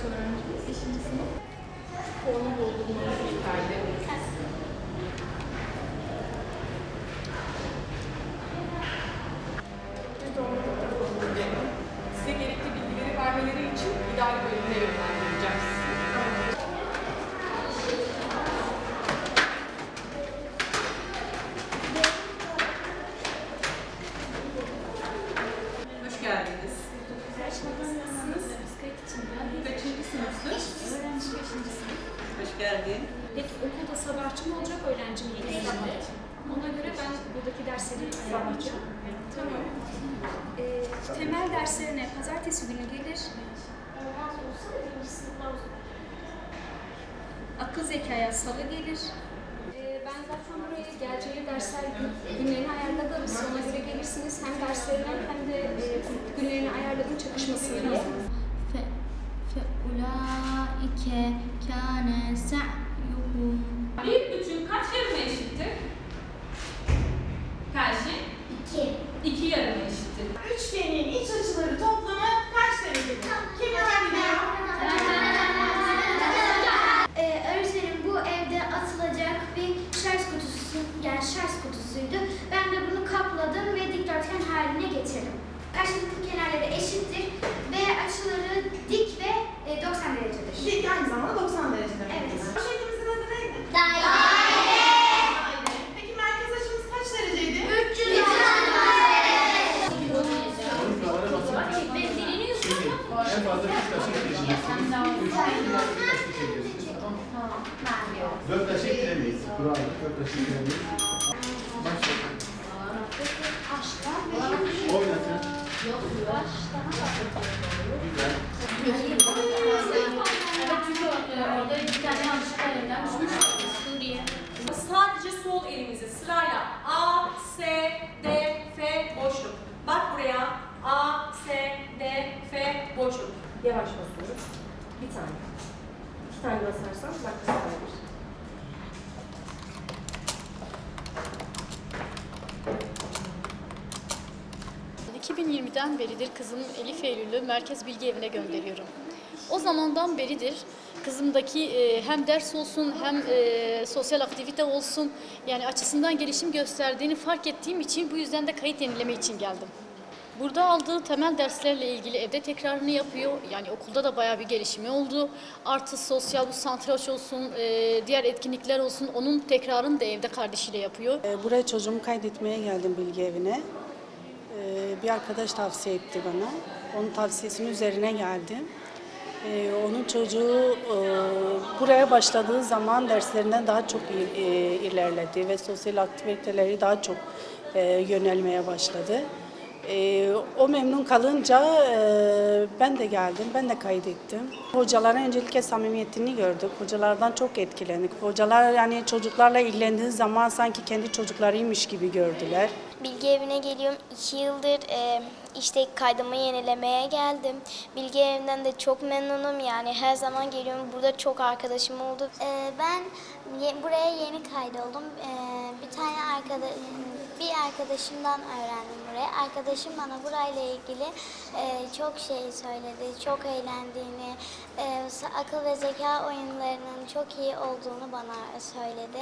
öğrencimiz? Beşinci sınıf. Formu doldurmanız yeterli. Biz de onlara bakalım diyelim. Size gerekli bilgileri vermeleri için idari bölümüne geldin. Peki okulda sabahçı mı olacak, öğrenci mi? Evet. Ona göre ben buradaki dersleri ayarlayacağım. Tamam. Ee, temel derslerine pazartesi günü gelir. Akıl zekaya salı gelir. Ee, ben zaten buraya geleceği dersler gün- günlerini ayarladım. Siz ona göre gelirsiniz. Hem derslerine hem de e, günlerini ayarladım çakışmasın diye. ف- ulaike kâne se'yuhum. Büyük bütün kaç yarıma eşittir? Karşı? İki. İki yarıma eşittir. Üçgenin iç açıları toplamı kaç derecedir? Kim öğrenmiyor? Ee, öğretmenim bu evde atılacak bir şarj kutusu, yani şarj kutusuydu. Ben de bunu kapladım ve dikdörtgen haline getirdim. Karşılıklı kenarları eşit Kur'an'da dört taşı eklemeyiz. Başlayalım. Oynatın. Güzel. Sadece sol elimizi sırayla A, S, D, F boşluk. Bak buraya A, S, D, F boşluk. Yavaş basıyoruz. Bir tane. İki tane basarsan bak 2020'den beridir kızım Elif Eylül'ü Merkez Bilgi Evi'ne gönderiyorum. O zamandan beridir kızımdaki e, hem ders olsun hem e, sosyal aktivite olsun yani açısından gelişim gösterdiğini fark ettiğim için bu yüzden de kayıt yenileme için geldim. Burada aldığı temel derslerle ilgili evde tekrarını yapıyor. Yani okulda da bayağı bir gelişimi oldu. Artı sosyal bu santraç olsun, e, diğer etkinlikler olsun onun tekrarını da evde kardeşiyle yapıyor. Buraya çocuğumu kaydetmeye geldim bilgi evine. Bir arkadaş tavsiye etti bana. Onun tavsiyesinin üzerine geldim. Ee, Onun çocuğu e, buraya başladığı zaman derslerinden daha çok e, ilerledi ve sosyal aktiviteleri daha çok e, yönelmeye başladı. Ee, O memnun kalınca e, ben de geldim, ben de kaydettim. Hocaların öncelikle samimiyetini gördük. Hocalardan çok etkilendik. Hocalar yani çocuklarla ilgilendiği zaman sanki kendi çocuklarıymış gibi gördüler. Bilgi evine geliyorum. İki yıldır e, işte kaydımı yenilemeye geldim. Bilgi evinden de çok memnunum. Yani her zaman geliyorum. Burada çok arkadaşım oldu. ben buraya yeni kaydoldum. bir tane arkadaş bir arkadaşımdan öğrendim buraya. Arkadaşım bana burayla ilgili e, çok şey söyledi. Çok eğlendiğini, e, akıl ve zeka oyunlarının çok iyi olduğunu bana söyledi.